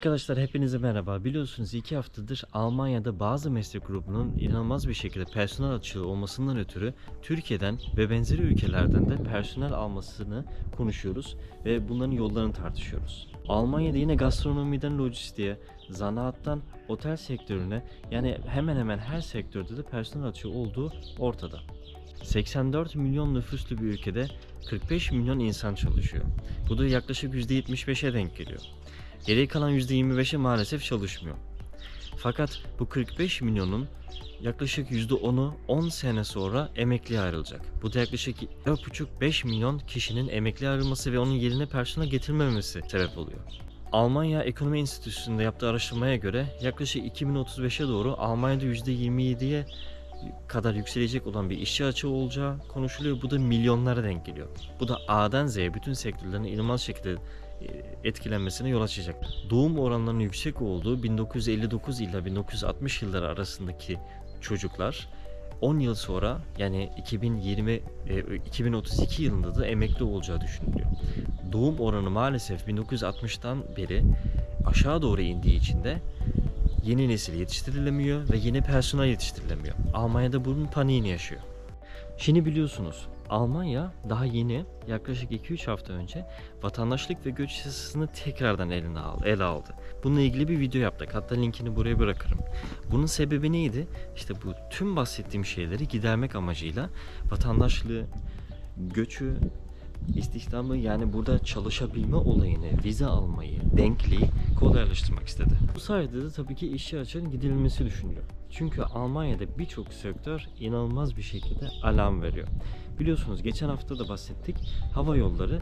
Arkadaşlar hepinize merhaba. Biliyorsunuz iki haftadır Almanya'da bazı meslek grubunun inanılmaz bir şekilde personel açığı olmasından ötürü Türkiye'den ve benzeri ülkelerden de personel almasını konuşuyoruz ve bunların yollarını tartışıyoruz. Almanya'da yine gastronomiden lojistiğe, zanaattan otel sektörüne yani hemen hemen her sektörde de personel açığı olduğu ortada. 84 milyon nüfuslu bir ülkede 45 milyon insan çalışıyor. Bu da yaklaşık %75'e denk geliyor. Geriye kalan %25'i maalesef çalışmıyor. Fakat bu 45 milyonun yaklaşık %10'u 10 sene sonra emekliye ayrılacak. Bu da yaklaşık 4,5-5 milyon kişinin emekliye ayrılması ve onun yerine personel getirilmemesi sebep oluyor. Almanya Ekonomi Enstitüsü'nde yaptığı araştırmaya göre yaklaşık 2035'e doğru Almanya'da %27'ye kadar yükselecek olan bir işçi açığı olacağı konuşuluyor. Bu da milyonlara denk geliyor. Bu da A'dan Z'ye bütün sektörlerin inanılmaz şekilde etkilenmesine yol açacak. Doğum oranlarının yüksek olduğu 1959 ile 1960 yılları arasındaki çocuklar 10 yıl sonra yani 2020 e, 2032 yılında da emekli olacağı düşünülüyor. Doğum oranı maalesef 1960'tan beri aşağı doğru indiği için de yeni nesil yetiştirilemiyor ve yeni personel yetiştirilemiyor. Almanya'da bunun paniğini yaşıyor. Şimdi biliyorsunuz Almanya daha yeni yaklaşık 2-3 hafta önce vatandaşlık ve göç yasasını tekrardan eline aldı, ele aldı. Bununla ilgili bir video yaptık. Hatta linkini buraya bırakırım. Bunun sebebi neydi? İşte bu tüm bahsettiğim şeyleri gidermek amacıyla vatandaşlığı, göçü, istihdamı yani burada çalışabilme olayını, vize almayı, denkliği kolaylaştırmak istedi. Bu sayede de tabii ki işçi açığın giderilmesi düşünülüyor. Çünkü Almanya'da birçok sektör inanılmaz bir şekilde alarm veriyor. Biliyorsunuz geçen hafta da bahsettik. Hava yolları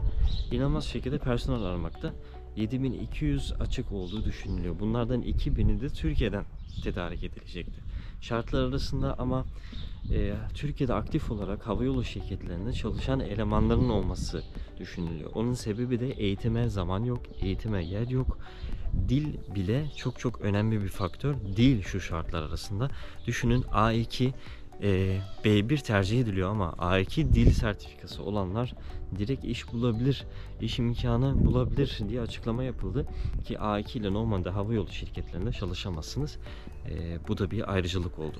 inanılmaz şekilde personel aramakta. 7200 açık olduğu düşünülüyor. Bunlardan 2000'i de Türkiye'den tedarik edilecekti. Şartlar arasında ama e, Türkiye'de aktif olarak havayolu şirketlerinde çalışan elemanların olması düşünülüyor. Onun sebebi de eğitime zaman yok, eğitime yer yok. Dil bile çok çok önemli bir faktör değil şu şartlar arasında. Düşünün A2 e, B1 tercih ediliyor ama A2 dil sertifikası olanlar direkt iş bulabilir, iş imkanı bulabilir diye açıklama yapıldı ki A2 ile normalde havayolu şirketlerinde çalışamazsınız. E, bu da bir ayrıcalık oldu.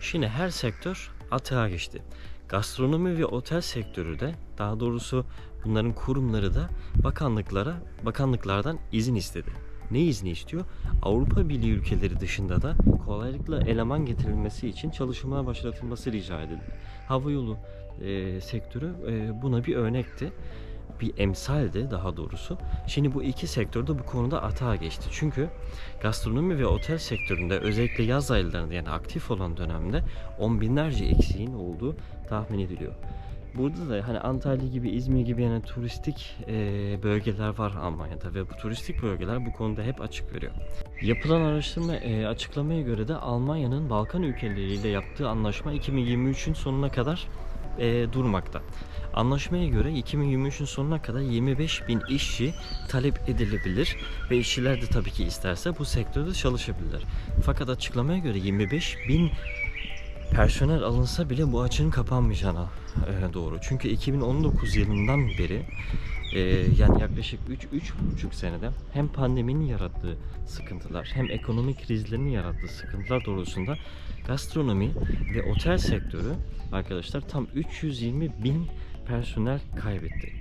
Şimdi her sektör atığa geçti. Gastronomi ve otel sektörü de daha doğrusu bunların kurumları da bakanlıklara bakanlıklardan izin istedi. Ne izni istiyor? Avrupa Birliği ülkeleri dışında da kolaylıkla eleman getirilmesi için çalışmalar başlatılması rica edildi. Havayolu e, sektörü e, buna bir örnekti. Bir emsaldi daha doğrusu. Şimdi bu iki sektör de bu konuda atağa geçti. Çünkü gastronomi ve otel sektöründe özellikle yaz aylarında yani aktif olan dönemde on binlerce eksiğin olduğu tahmin ediliyor. Burada da hani Antalya gibi, İzmir gibi yani turistik e, bölgeler var Almanya'da ve bu turistik bölgeler bu konuda hep açık veriyor. Yapılan araştırma e, açıklamaya göre de Almanya'nın Balkan ülkeleriyle yaptığı anlaşma 2023'ün sonuna kadar e, durmakta. Anlaşmaya göre 2023'ün sonuna kadar 25 bin işçi talep edilebilir ve işçiler de tabii ki isterse bu sektörde çalışabilirler. Fakat açıklamaya göre 25 bin personel alınsa bile bu açığın kapanmayacağına e, doğru. Çünkü 2019 yılından beri e, yani yaklaşık 3-3,5 senede hem pandeminin yarattığı sıkıntılar hem ekonomik krizlerin yarattığı sıkıntılar doğrultusunda gastronomi ve otel sektörü arkadaşlar tam 320 bin personel kaybetti.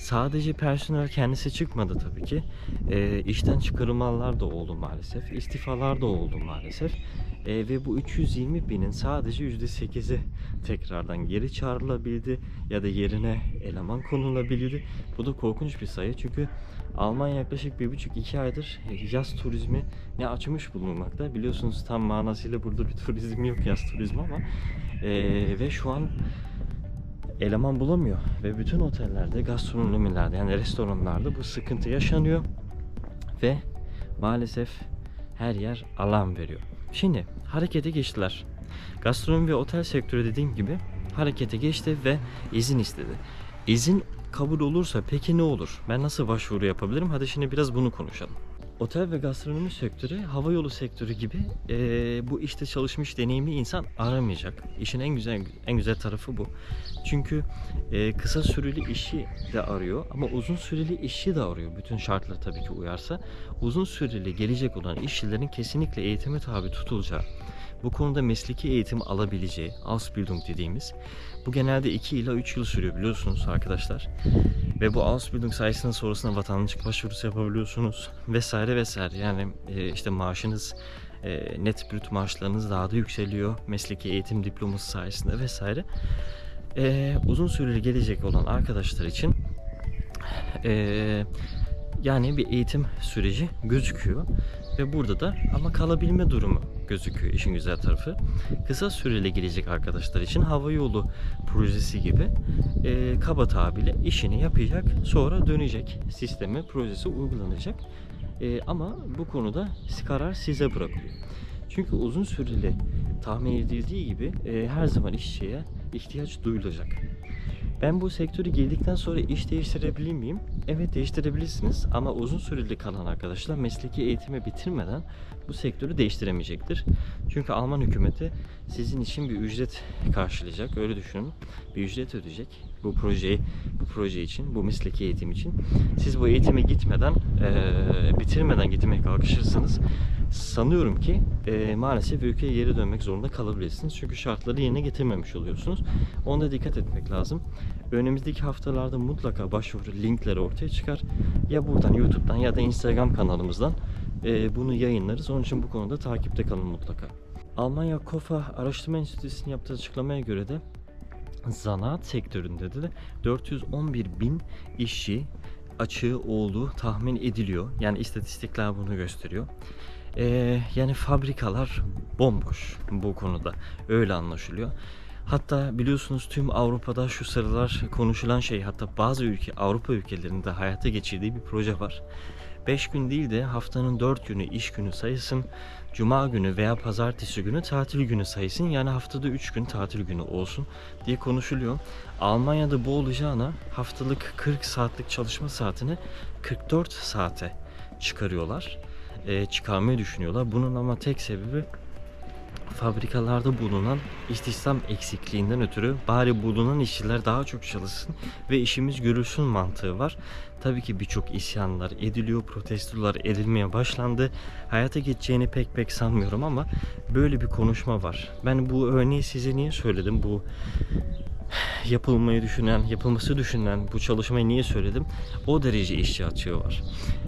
Sadece personel kendisi çıkmadı tabii ki. E, işten çıkarılmalar da oldu maalesef. İstifalar da oldu maalesef. E, ve bu 320 binin sadece %8'i tekrardan geri çağrılabildi ya da yerine eleman konulabildi. Bu da korkunç bir sayı çünkü Almanya yaklaşık 1,5-2 aydır yaz turizmi ne açmış bulunmakta. Biliyorsunuz tam manasıyla burada bir turizm yok yaz turizmi ama e, ve şu an eleman bulamıyor ve bütün otellerde, gastronomilerde yani restoranlarda bu sıkıntı yaşanıyor ve maalesef her yer alarm veriyor. Şimdi harekete geçtiler. Gastronomi ve otel sektörü dediğim gibi harekete geçti ve izin istedi. İzin kabul olursa peki ne olur? Ben nasıl başvuru yapabilirim? Hadi şimdi biraz bunu konuşalım. Otel ve gastronomi sektörü, havayolu sektörü gibi eee, bu işte çalışmış deneyimli insan aramayacak. İşin en güzel en güzel tarafı bu. Çünkü eee, kısa süreli işi de arıyor ama uzun süreli işi de arıyor. Bütün şartlar tabii ki uyarsa. Uzun süreli gelecek olan işçilerin kesinlikle eğitime tabi tutulacağı, bu konuda mesleki eğitim alabileceği, Ausbildung dediğimiz, bu genelde 2 ila 3 yıl sürüyor biliyorsunuz arkadaşlar. Ve bu Ausbildung sayesinde sonrasında vatandaşlık başvurusu yapabiliyorsunuz vesaire vesaire. Yani e, işte maaşınız, e, net brüt maaşlarınız daha da yükseliyor mesleki eğitim diploması sayesinde vesaire. E, uzun süreli gelecek olan arkadaşlar için yani bir eğitim süreci gözüküyor. Ve burada da ama kalabilme durumu gözüküyor işin güzel tarafı. Kısa süreli gelecek arkadaşlar için hava yolu projesi gibi e, kaba tabirle işini yapacak sonra dönecek sistemi projesi uygulanacak. E, ama bu konuda karar size bırakılıyor. Çünkü uzun süreli tahmin edildiği gibi e, her zaman işçiye ihtiyaç duyulacak. Ben bu sektörü girdikten sonra iş değiştirebilir miyim? Evet değiştirebilirsiniz ama uzun süreli kalan arkadaşlar mesleki eğitimi bitirmeden bu sektörü değiştiremeyecektir. Çünkü Alman hükümeti sizin için bir ücret karşılayacak. Öyle düşünün. Bir ücret ödeyecek bu projeyi bu proje için, bu mesleki eğitim için. Siz bu eğitime gitmeden, eee, bitirmeden gitmeye kalkışırsanız sanıyorum ki eee, maalesef ülkeye geri dönmek zorunda kalabilirsiniz. Çünkü şartları yerine getirmemiş oluyorsunuz. Ona dikkat etmek lazım. Önümüzdeki haftalarda mutlaka başvuru linkleri ortaya çıkar. Ya buradan YouTube'dan ya da Instagram kanalımızdan eee, bunu yayınlarız. Onun için bu konuda takipte kalın mutlaka. Almanya KOFA Araştırma Enstitüsü'nün yaptığı açıklamaya göre de zanaat sektöründe de 411 bin işçi açığı olduğu tahmin ediliyor. Yani istatistikler bunu gösteriyor. Ee, yani fabrikalar bomboş bu konuda. Öyle anlaşılıyor. Hatta biliyorsunuz tüm Avrupa'da şu sıralar konuşulan şey hatta bazı ülke Avrupa ülkelerinde hayata geçirdiği bir proje var. 5 gün değil de haftanın 4 günü iş günü sayısın. Cuma günü veya pazartesi günü tatil günü sayısın. Yani haftada 3 gün tatil günü olsun diye konuşuluyor. Almanya'da bu olacağına haftalık 40 saatlik çalışma saatini 44 saate çıkarıyorlar. Ee, çıkarmayı düşünüyorlar. Bunun ama tek sebebi fabrikalarda bulunan istihdam eksikliğinden ötürü bari bulunan işçiler daha çok çalışsın ve işimiz görülsün mantığı var. Tabii ki birçok isyanlar ediliyor, protestolar edilmeye başlandı. Hayata geçeceğini pek pek sanmıyorum ama böyle bir konuşma var. Ben bu örneği size niye söyledim? Bu yapılmayı düşünen, yapılması düşünülen bu çalışmayı niye söyledim? O derece işçi açığı var.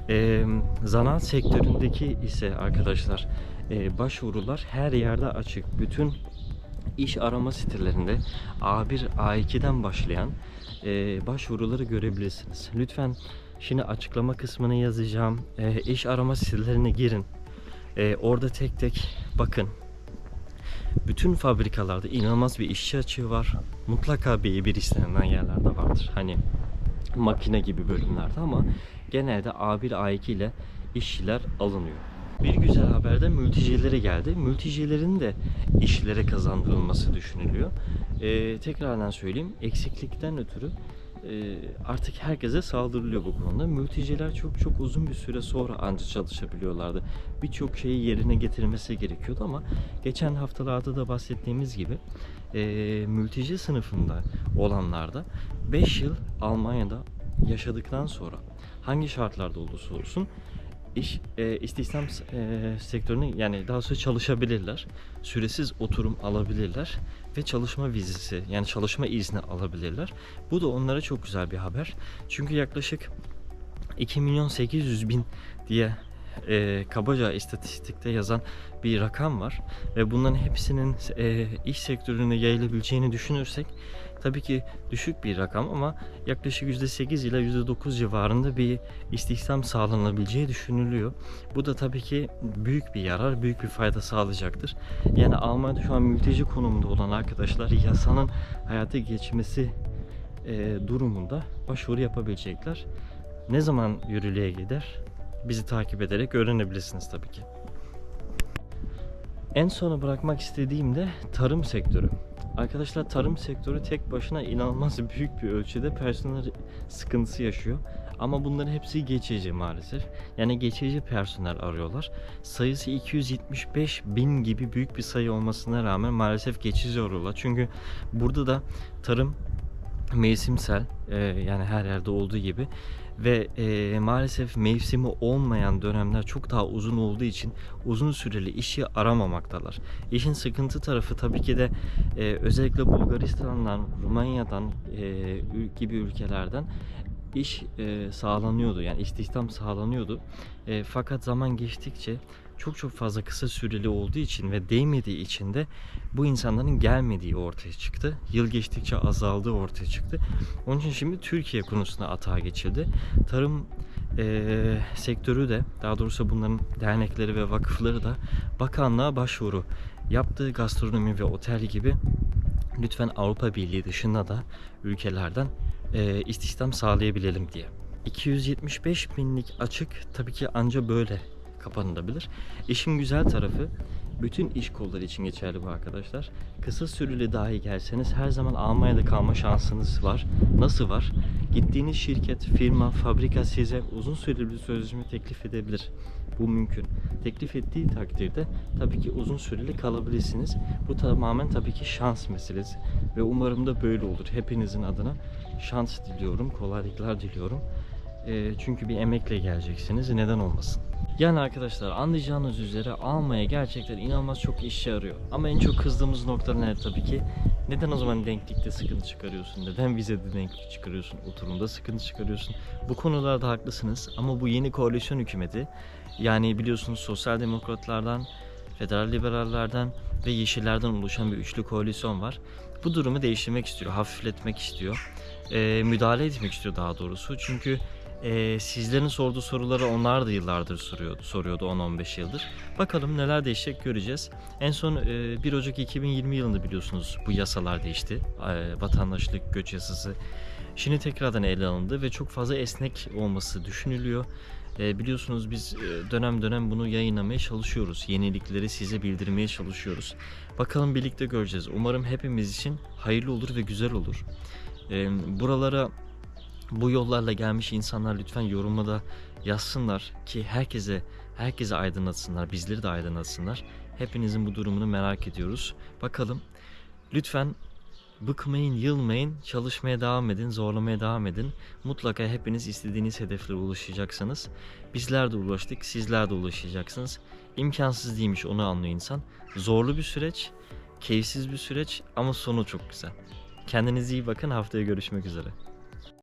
Ee, zanaat sektöründeki ise arkadaşlar e, başvurular her yerde açık. Bütün iş arama sitelerinde A1, A2'den başlayan e, başvuruları görebilirsiniz. Lütfen şimdi açıklama kısmına yazacağım. E, iş arama sitelerine girin. E, orada tek tek bakın. Bütün fabrikalarda inanılmaz bir işçi açığı var. Mutlaka bir bir istenilen yerlerde vardır. Hani makine gibi bölümlerde ama genelde A1, A2 ile işçiler alınıyor. Bir güzel haber de mültecilere geldi. Mültecilerin de işlere kazandırılması düşünülüyor. Ee, tekrardan söyleyeyim, eksiklikten ötürü e, artık herkese saldırılıyor bu konuda. Mülteciler çok çok uzun bir süre sonra anca çalışabiliyorlardı. Birçok şeyi yerine getirmesi gerekiyordu ama geçen haftalarda da bahsettiğimiz gibi e, mülteci sınıfında olanlarda 5 yıl Almanya'da yaşadıktan sonra hangi şartlarda olursa olsun iş e, istihdam e, sektörüne yani daha sonra çalışabilirler. Süresiz oturum alabilirler ve çalışma vizesi yani çalışma izni alabilirler. Bu da onlara çok güzel bir haber. Çünkü yaklaşık 2 milyon 800 bin diye e, kabaca istatistikte yazan bir rakam var ve bunların hepsinin e, iş sektörüne yayılabileceğini düşünürsek tabii ki düşük bir rakam ama yaklaşık %8 ile %9 civarında bir istihdam sağlanabileceği düşünülüyor. Bu da tabii ki büyük bir yarar, büyük bir fayda sağlayacaktır. Yani Almanya'da şu an mülteci konumunda olan arkadaşlar yasanın hayata geçmesi e, durumunda başvuru yapabilecekler. Ne zaman yürürlüğe gider? Bizi takip ederek öğrenebilirsiniz tabii ki. En sona bırakmak istediğim de tarım sektörü. Arkadaşlar tarım sektörü tek başına inanılmaz büyük bir ölçüde personel sıkıntısı yaşıyor. Ama bunların hepsi geçici maalesef. Yani geçici personel arıyorlar. Sayısı 275 bin gibi büyük bir sayı olmasına rağmen maalesef geçici arıyorlar. Çünkü burada da tarım mevsimsel e, yani her yerde olduğu gibi ve e, maalesef mevsimi olmayan dönemler çok daha uzun olduğu için uzun süreli işi aramamaktalar. İşin sıkıntı tarafı tabii ki de e, özellikle Bulgaristan'dan, Rumanya'dan e, gibi ülkelerden iş e, sağlanıyordu. Yani istihdam sağlanıyordu. E, fakat zaman geçtikçe çok çok fazla kısa süreli olduğu için ve değmediği için de bu insanların gelmediği ortaya çıktı. Yıl geçtikçe azaldığı ortaya çıktı. Onun için şimdi Türkiye konusuna atağa geçildi. Tarım eee, sektörü de daha doğrusu bunların dernekleri ve vakıfları da bakanlığa başvuru yaptığı gastronomi ve otel gibi lütfen Avrupa Birliği dışında da ülkelerden eee istihdam sağlayabilelim diye. 275 binlik açık tabii ki anca böyle kapanılabilir. İşin güzel tarafı bütün iş kolları için geçerli bu arkadaşlar. Kısa süreli dahi gelseniz her zaman Almanya'da kalma şansınız var. Nasıl var? Gittiğiniz şirket, firma, fabrika size uzun süreli bir sözleşme teklif edebilir. Bu mümkün. Teklif ettiği takdirde tabii ki uzun süreli kalabilirsiniz. Bu tamamen tabii ki şans meselesi. Ve umarım da böyle olur. Hepinizin adına şans diliyorum, kolaylıklar diliyorum. Eee, çünkü bir emekle geleceksiniz. Neden olmasın? Yani arkadaşlar anlayacağınız üzere Almanya gerçekten inanılmaz çok işçi arıyor. Ama en çok kızdığımız nokta ne tabii ki? Neden o zaman denklikte sıkıntı çıkarıyorsun? Neden vizede denklik çıkarıyorsun? Oturumda sıkıntı çıkarıyorsun? Bu konularda haklısınız ama bu yeni koalisyon hükümeti yani biliyorsunuz sosyal demokratlardan, federal liberallerden ve yeşillerden oluşan bir üçlü koalisyon var. Bu durumu değiştirmek istiyor, hafifletmek istiyor. Eee, müdahale etmek istiyor daha doğrusu. Çünkü ee, sizlerin sorduğu soruları onlar da yıllardır soruyordu, soruyordu 10-15 yıldır. Bakalım neler değişecek göreceğiz. En son e, 1 Ocak 2020 yılında biliyorsunuz bu yasalar değişti. Ee, vatandaşlık göç yasası. Şimdi tekrardan ele alındı ve çok fazla esnek olması düşünülüyor. Ee, biliyorsunuz biz e, dönem dönem bunu yayınlamaya çalışıyoruz. Yenilikleri size bildirmeye çalışıyoruz. Bakalım birlikte göreceğiz. Umarım hepimiz için hayırlı olur ve güzel olur. Ee, buralara bu yollarla gelmiş insanlar lütfen yorumlarda yazsınlar ki herkese herkese aydınlatsınlar, bizleri de aydınlatsınlar. Hepinizin bu durumunu merak ediyoruz. Bakalım. Lütfen bıkmayın, yılmayın, çalışmaya devam edin, zorlamaya devam edin. Mutlaka hepiniz istediğiniz hedeflere ulaşacaksınız. Bizler de ulaştık, sizler de ulaşacaksınız. İmkansız değilmiş onu anlıyor insan. Zorlu bir süreç, keyifsiz bir süreç ama sonu çok güzel. Kendinize iyi bakın, haftaya görüşmek üzere.